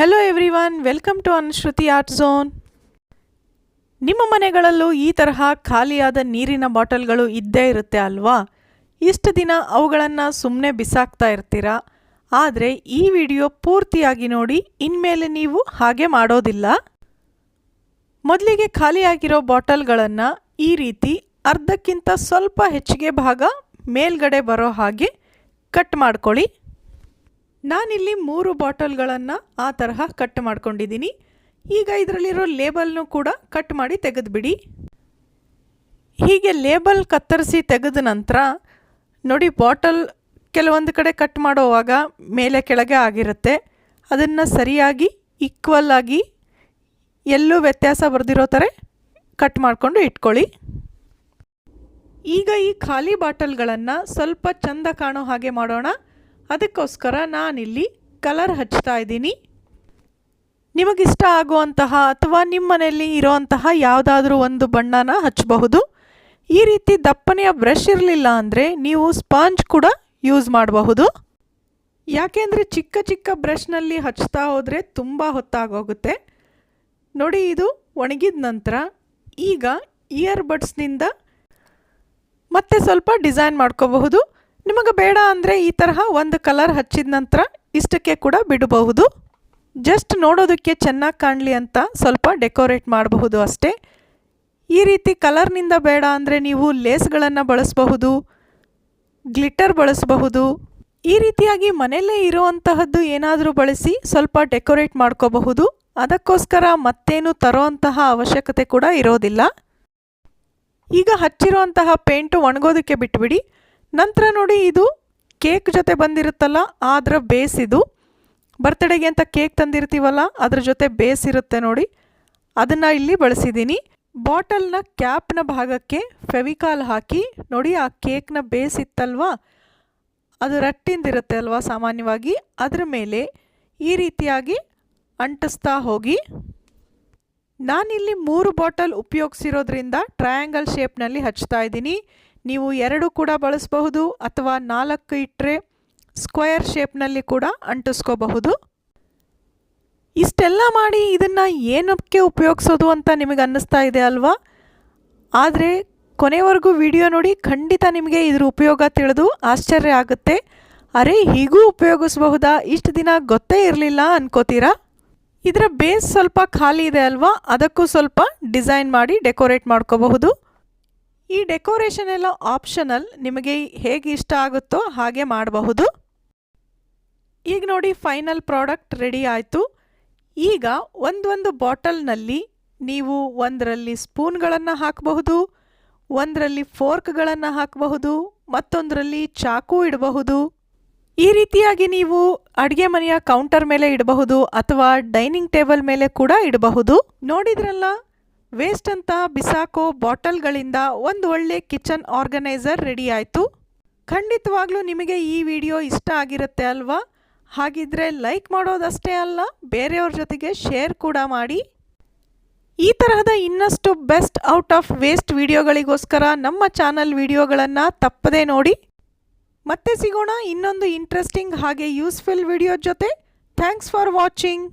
Hello everyone welcome to Anushruti art zone ನಿಮ್ಮ ಮನೆಗಳಲ್ಲೂ ಈ ತರಹ ಖಾಲಿಯಾದ ನೀರಿನ ಬಾಟಲ್ಗಳು ಇದ್ದೇ ಇರುತ್ತೆ ಅಲ್ವಾ? ಇಷ್ಟು ದಿನ ಅವುಗಳನ್ನು ಸುಮ್ಮನೆ ಬಿಸಾಕ್ತಾ ಇರ್ತೀರಾ? ಆದರೆ ಈ ವಿಡಿಯೋ ಪೂರ್ತಿಯಾಗಿ ನೋಡಿ, ಇನ್ಮೇಲೆ ನೀವು ಹಾಗೆ ಮಾಡೋದಿಲ್ಲ. ಮೊದಲಿಗೆ ಖಾಲಿಯಾಗಿರೋ ಬಾಟಲ್ಗಳನ್ನು ಈ ರೀತಿ ಅರ್ಧಕ್ಕಿಂತ ಸ್ವಲ್ಪ ಹೆಚ್ಚಿಗೆ ಭಾಗ ಮೇಲ್ಗಡೆ ಬರೋ ಹಾಗೆ ಕಟ್ ಮಾಡ್ಕೊಳ್ಳಿ. ನಾನಿಲ್ಲಿ ಮೂರು ಬಾಟಲ್ಗಳನ್ನು ಆ ತರಹ ಕಟ್ ಮಾಡ್ಕೊಂಡಿದ್ದೀನಿ. ಈಗ ಇದರಲ್ಲಿರೋ ಲೇಬಲ್ನು ಕೂಡ ಕಟ್ ಮಾಡಿ ತೆಗೆದುಬಿಡಿ. ಹೀಗೆ ಲೇಬಲ್ ಕತ್ತರಿಸಿ ತೆಗೆದ ನಂತರ, ನೋಡಿ ಬಾಟಲ್ ಕೆಲವೊಂದು ಕಡೆ ಕಟ್ ಮಾಡೋವಾಗ ಮೇಲೆ ಕೆಳಗೆ ಆಗಿರುತ್ತೆ. ಅದನ್ನು ಸರಿಯಾಗಿ, ಈಕ್ವಲ್ ಆಗಿ ಎಲ್ಲೂ ವ್ಯತ್ಯಾಸ ಬರೆದಿರೋ ಥರ ಕಟ್ ಮಾಡಿಕೊಂಡು ಇಟ್ಕೊಳ್ಳಿ. ಈಗ ಈ ಖಾಲಿ ಬಾಟಲ್ಗಳನ್ನು ಸ್ವಲ್ಪ ಚಂದ ಕಾಣೋ ಹಾಗೆ ಮಾಡೋಣ. ಅದಕ್ಕೋಸ್ಕರ ನಾನಿಲ್ಲಿ ಕಲರ್ ಹಚ್ತಾ ಇದ್ದೀನಿ. ನಿಮಗಿಷ್ಟ ಆಗುವಂತಹ ಅಥವಾ ನಿಮ್ಮ ಮನೆಯಲ್ಲಿ ಇರೋವಂತಹ ಯಾವುದಾದ್ರೂ ಒಂದು ಬಣ್ಣನ ಹಚ್ಚಬಹುದು. ಈ ರೀತಿ ದಪ್ಪನೆಯ ಬ್ರಷ್ ಇರಲಿಲ್ಲ ಅಂದರೆ ನೀವು ಸ್ಪಾಂಜ್ ಕೂಡ ಯೂಸ್ ಮಾಡಬಹುದು. ಯಾಕೆಂದರೆ ಚಿಕ್ಕ ಚಿಕ್ಕ ಬ್ರಷ್ನಲ್ಲಿ ಹಚ್ತಾ ಹೋದರೆ ತುಂಬ ಹೊತ್ತಾಗೋಗುತ್ತೆ. ನೋಡಿ ಇದು ಒಣಗಿದ ನಂತರ ಈಗ ಇಯರ್ ಬಡ್ಸ್ನಿಂದ ಮತ್ತೆ ಸ್ವಲ್ಪ ಡಿಸೈನ್ ಮಾಡ್ಕೋಬಹುದು. ನಿಮಗೆ ಬೇಡ ಅಂದರೆ ಈ ತರಹ ಒಂದು ಕಲರ್ ಹಚ್ಚಿದ ನಂತರ ಇಷ್ಟಕ್ಕೆ ಕೂಡ ಬಿಡಬಹುದು. ಜಸ್ಟ್ ನೋಡೋದಕ್ಕೆ ಚೆನ್ನಾಗಿ ಕಾಣಲಿ ಅಂತ ಸ್ವಲ್ಪ ಡೆಕೋರೇಟ್ ಮಾಡಬಹುದು ಅಷ್ಟೇ. ಈ ರೀತಿ ಕಲರ್ನಿಂದ ಬೇಡ ಅಂದರೆ ನೀವು ಲೇಸ್ಗಳನ್ನು ಬಳಸಬಹುದು ಗ್ಲಿಟರ್ ಬಳಸಬಹುದು. ಈ ರೀತಿಯಾಗಿ ಮನೆಯಲ್ಲೇ ಇರುವಂತಹದ್ದು ಏನಾದರೂ ಬಳಸಿ ಸ್ವಲ್ಪ ಡೆಕೋರೇಟ್ ಮಾಡ್ಕೋಬಹುದು. ಅದಕ್ಕೋಸ್ಕರ ಮತ್ತೇನು ತರೋಂತಹ ಅವಶ್ಯಕತೆ ಕೂಡ ಇರೋದಿಲ್ಲ. ಈಗ ಹಚ್ಚಿರುವಂತಹ ಪೇಂಟು ಒಣಗೋದಕ್ಕೆ ಬಿಟ್ಬಿಡಿ. ನಂತರ ನೋಡಿ ಇದು ಕೇಕ್ ಜೊತೆ ಬಂದಿರುತ್ತಲ್ಲ ಅದರ ಬೇಸ್ ಇದು. ಬರ್ತ್ಡೇಗೆ ಅಂತ ಕೇಕ್ ತಂದಿರ್ತೀವಲ್ಲ, ಅದ್ರ ಜೊತೆ ಬೇಸ್ ಇರುತ್ತೆ ನೋಡಿ. ಅದನ್ನು ಇಲ್ಲಿ ಬಳಸಿದ್ದೀನಿ ಬಾಟಲ್ನ ಕ್ಯಾಪ್ನ ಭಾಗಕ್ಕೆ ಫೆವಿಕಾಲ್ ಹಾಕಿ, ನೋಡಿ ಆ ಕೇಕ್ನ ಬೇಸ್ ಇತ್ತಲ್ವಾ? ಅದು ರಟ್ಟಿಂದಿರುತ್ತೆ ಅಲ್ವಾ ಸಾಮಾನ್ಯವಾಗಿ? ಅದರ ಮೇಲೆ ಈ ರೀತಿಯಾಗಿ ಅಂಟಿಸ್ತಾ ಹೋಗಿ. ನಾನಿಲ್ಲಿ ಮೂರು ಬಾಟಲ್ ಉಪಯೋಗಿಸಿರೋದ್ರಿಂದ ಟ್ರಯಾಂಗಲ್ ಶೇಪ್ನಲ್ಲಿ ಹಚ್ತಾ ಇದ್ದೀನಿ. ನೀವು ಎರಡು ಕೂಡ ಬಳಸಬಹುದು ಅಥವಾ ನಾಲ್ಕು ಇಟ್ಟರೆ ಸ್ಕ್ವೇರ್ ಶೇಪ್ನಲ್ಲಿ ಕೂಡ ಅಂಟಿಸ್ಕೋಬಹುದು. ಇಷ್ಟೆಲ್ಲ ಮಾಡಿ ಇದನ್ನು ಏನಕ್ಕೆ ಉಪಯೋಗಿಸೋದು ಅಂತ ನಿಮಗೆ ಅನ್ನಿಸ್ತಾ ಇದೆ ಅಲ್ವಾ? ಆದರೆ ಕೊನೆವರೆಗೂ ವಿಡಿಯೋ ನೋಡಿ ಖಂಡಿತ ನಿಮಗೆ ಇದ್ರ ಉಪಯೋಗ ತಿಳಿದು ಆಶ್ಚರ್ಯ ಆಗುತ್ತೆ. ಅರೆ, ಹೀಗೂ ಉಪಯೋಗಿಸಬಹುದಾ? ಇಷ್ಟು ದಿನ ಗೊತ್ತೇ ಇರಲಿಲ್ಲ ಅನ್ಕೋತೀರಾ? ಇದರ ಬೇಸ್ ಸ್ವಲ್ಪ ಖಾಲಿ ಇದೆ ಅಲ್ವಾ? ಅದಕ್ಕೂ ಸ್ವಲ್ಪ ಡಿಸೈನ್ ಮಾಡಿ ಡೆಕೋರೇಟ್ ಮಾಡ್ಕೋಬಹುದು. ಈ ಡೆಕೋರೇಷನ್ ಎಲ್ಲ ಆಪ್ಷನಲ್. ನಿಮಗೆ ಹೇಗೆ ಇಷ್ಟ ಆಗುತ್ತೋ ಹಾಗೆ ಮಾಡಬಹುದು. ಈಗ ನೋಡಿ, ಫೈನಲ್ ಪ್ರಾಡಕ್ಟ್ ರೆಡಿ ಆಯಿತು. ಈಗ ಒಂದೊಂದು ಬಾಟಲ್ನಲ್ಲಿ ನೀವು ಒಂದರಲ್ಲಿ ಸ್ಪೂನ್ಗಳನ್ನು ಹಾಕಬಹುದು, ಒಂದರಲ್ಲಿ ಫೋರ್ಕ್ಗಳನ್ನು ಹಾಕಬಹುದು, ಮತ್ತೊಂದರಲ್ಲಿ ಚಾಕು ಇಡಬಹುದು. ಈ ರೀತಿಯಾಗಿ ನೀವು ಅಡುಗೆ ಮನೆಯ ಕೌಂಟರ್ ಮೇಲೆ ಇಡಬಹುದು ಅಥವಾ ಡೈನಿಂಗ್ ಟೇಬಲ್ ಮೇಲೆ ಕೂಡ ಇಡಬಹುದು. ನೋಡಿದ್ರಲ್ಲ ವೇಸ್ಟ್ ಅಂತ ಬಿಸಾಕೋ ಬಾಟಲ್ಗಳಿಂದ ಒಂದು ಒಳ್ಳೆ ಕಿಚನ್ ಆರ್ಗನೈಸರ್ ರೆಡಿ ಆಯಿತು. ಖಂಡಿತವಾಗ್ಲೂ ನಿಮಗೆ ಈ ವಿಡಿಯೋ ಇಷ್ಟ ಆಗಿರುತ್ತೆ ಅಲ್ವಾ? ಹಾಗಿದ್ರೆ ಲೈಕ್ ಮಾಡೋದಷ್ಟೇ ಅಲ್ಲ, ಬೇರೆಯವ್ರ ಜೊತೆಗೆ ಶೇರ್ ಕೂಡ ಮಾಡಿ. ಈ ತರಹದ ಇನ್ನಷ್ಟು ಬೆಸ್ಟ್ ಔಟ್ ಆಫ್ ವೇಸ್ಟ್ ವಿಡಿಯೋಗಳಿಗೋಸ್ಕರ ನಮ್ಮ ಚಾನಲ್ ವಿಡಿಯೋಗಳನ್ನು ತಪ್ಪದೇ ನೋಡಿ. ಮತ್ತೆ ಸಿಗೋಣ ಇನ್ನೊಂದು ಇಂಟ್ರೆಸ್ಟಿಂಗ್ ಹಾಗೆ ಯೂಸ್ಫುಲ್ ವಿಡಿಯೋ ಜೊತೆ. Thanks for watching.